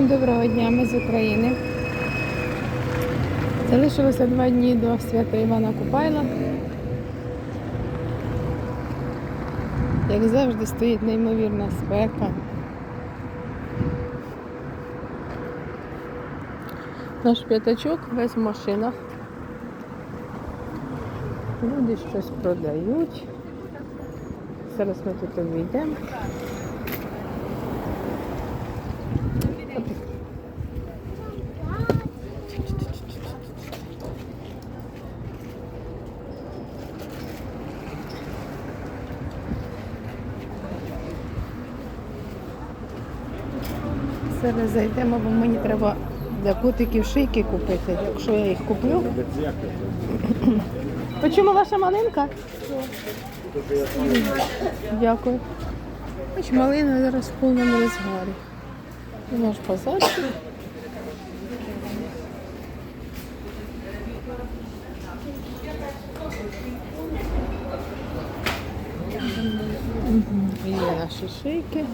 доброго дня, ми з України. Залишилося два дні до свята Івана Купайла. Як завжди, стоїть неймовірна спека. Наш п'ятачок весь в машинах. Люди щось продають. Зараз ми тут обійдемо. Зараз зайдемо, бо мені треба для котиків шийки купити. Якщо я їх куплю. Почому ваша малинка? Дякую. Хоч малина зараз в повному розгарі. Наш базарчик. Є наші шийки.